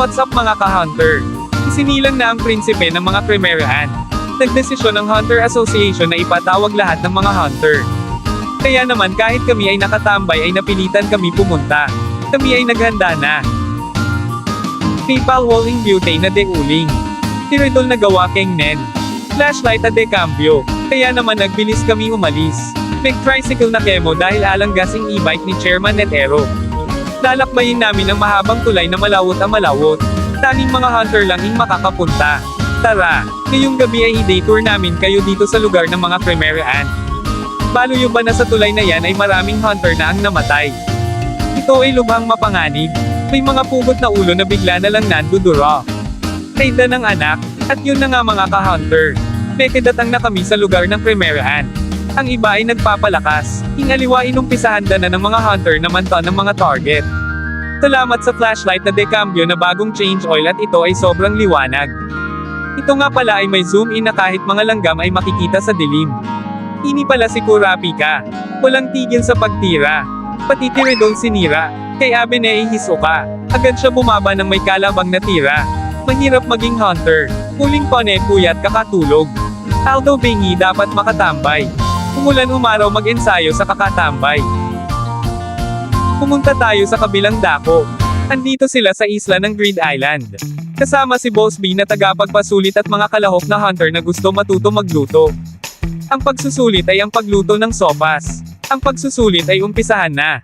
What's up mga ka-hunter? Isinilang na ang prinsipe ng mga Primeraan. Nagdesisyon ng Hunter Association na ipatawag lahat ng mga hunter. Kaya naman kahit kami ay nakatambay ay napilitan kami pumunta. Kami ay naghanda na. PayPal walling beauty na de uling. Tiridol na gawa keng nen. Flashlight at de cambio. Kaya naman nagbilis kami umalis. Big tricycle na kemo dahil alang gasing e-bike ni Chairman Netero. Lalakbayin namin ang mahabang tulay na malawot ang malawot. Tanging mga hunter lang yung makakapunta. Tara, ngayong gabi ay i-day tour namin kayo dito sa lugar ng mga Primeraan. Baluyo ba na sa tulay na yan ay maraming hunter na ang namatay. Ito ay lubhang mapanganib. May mga pugot na ulo na bigla na lang nanduduro. Kaida ng anak, at yun na nga mga ka-hunter. Pekedatang na kami sa lugar ng Primeraan. Ang iba ay nagpapalakas. Ingaliwa inumpisahan na ng mga hunter na mantan ng mga target. Salamat sa flashlight na decambio na bagong change oil at ito ay sobrang liwanag. Ito nga pala ay may zoom in na kahit mga langgam ay makikita sa dilim. Ini pala si Kurapika. Walang tigil sa pagtira. Pati tiridong sinira. Kay Abene ay hisuka. Agad siya bumaba ng may kalabang na tira. Mahirap maging hunter. Huling pone puyat kakatulog. Aldo Bingi dapat makatambay. Umulan umaraw mag-ensayo sa kakatambay. Pumunta tayo sa kabilang dako. Andito sila sa isla ng Grid Island. Kasama si Boss B na tagapagpasulit at mga kalahok na hunter na gusto matuto magluto. Ang pagsusulit ay ang pagluto ng sopas. Ang pagsusulit ay umpisahan na.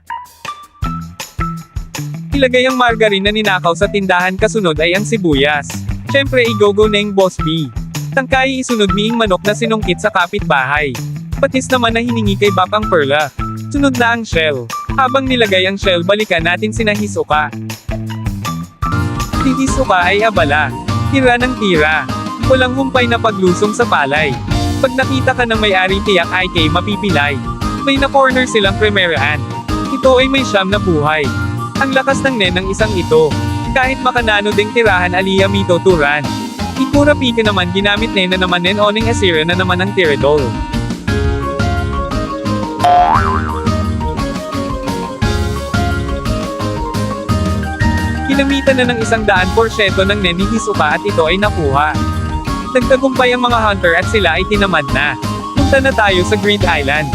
Ilagay ang margarine na ninakaw sa tindahan kasunod ay ang sibuyas. Siyempre igogo na yung Boss B. Tangkay isunod miing manok na sinungkit sa kapitbahay. Patis naman na hiningi kay Bapang Perla. Sunod na ang shell. Habang nilagay ang shell balikan natin sina Hisoka. Si Hisoka ay abala. Tira ng tira. Walang humpay na paglusong sa palay. Pag nakita ka ng may-ari tiyak ay kay mapipilay. May na-corner silang primeraan. Ito ay may siyam na buhay. Ang lakas ng nen ng isang ito. Kahit makanano ding tirahan aliya mito turan. Ikura pika naman ginamit nen na naman nen oning asira na naman ang tiridol. Kinamitan na ng isang daan porsyeto ng nen ni Hisuka at ito ay nakuha. Nagtagumpay ang mga hunter at sila ay tinamad na. Punta na tayo sa Grid Island.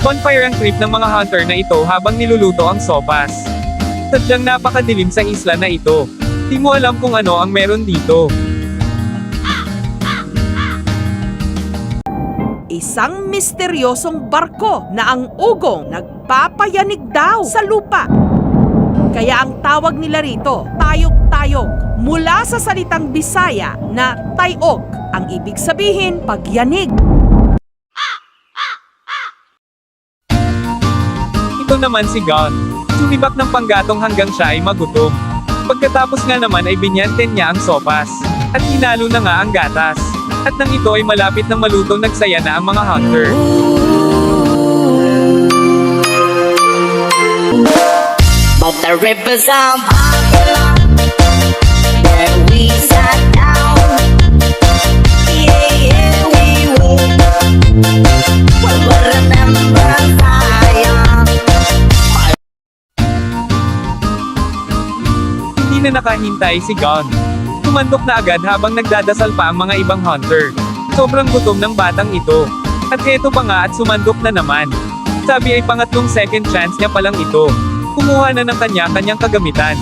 Bonfire ang trip ng mga hunter na ito habang niluluto ang sopas. Sadyang napakadilim sa isla na ito. Di mo alam kung ano ang meron dito. Isang misteryosong barko na ang ugong nagpapayanig daw sa lupa. Kaya ang tawag nila rito, tayog-tayog, mula sa salitang Bisaya na tayog, ang ibig sabihin pagyanig. Ito naman si Gon. Sumibak ng panggatong hanggang siya ay magutom. Pagkatapos nga naman ay binyanten niya ang sopas. At hinalo na nga ang gatas. At nang ito ay malapit ng maluto nagsaya na ang mga hunter. But the rivers are high There we sat down Yeah, yeah, we We will remember Zion Hindi na nakahintay si Gon. Tumandok na agad habang nagdadasal pa ang mga ibang hunter. Sobrang gutom ng batang ito. At eto pa nga at sumandok na naman. Sabi ay pangatlong second chance niya palang ito. Kumuha na ng kanya-kanyang kagamitan.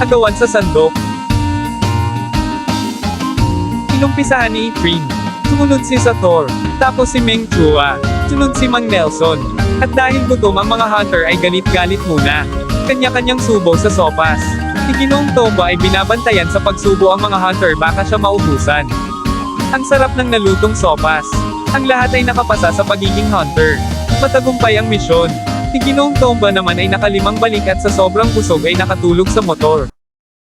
Agawan sa sandok. Inumpisahan ni Ifrin. Sumunod si Sator. Tapos si Meng Chua. Sunod si Mang Nelson. At dahil gutom ang mga hunter ay galit-galit muna. Kanya-kanyang subo sa sopas. Si Ginoong Tomba ay binabantayan sa pagsubo ang mga hunter baka siya maubusan. Ang sarap ng nalutong sopas. Ang lahat ay nakapasa sa pagiging hunter. Matagumpay ang misyon. Si Ginoong Tomba naman ay nakalimang balik at sa sobrang busog ay nakatulog sa motor.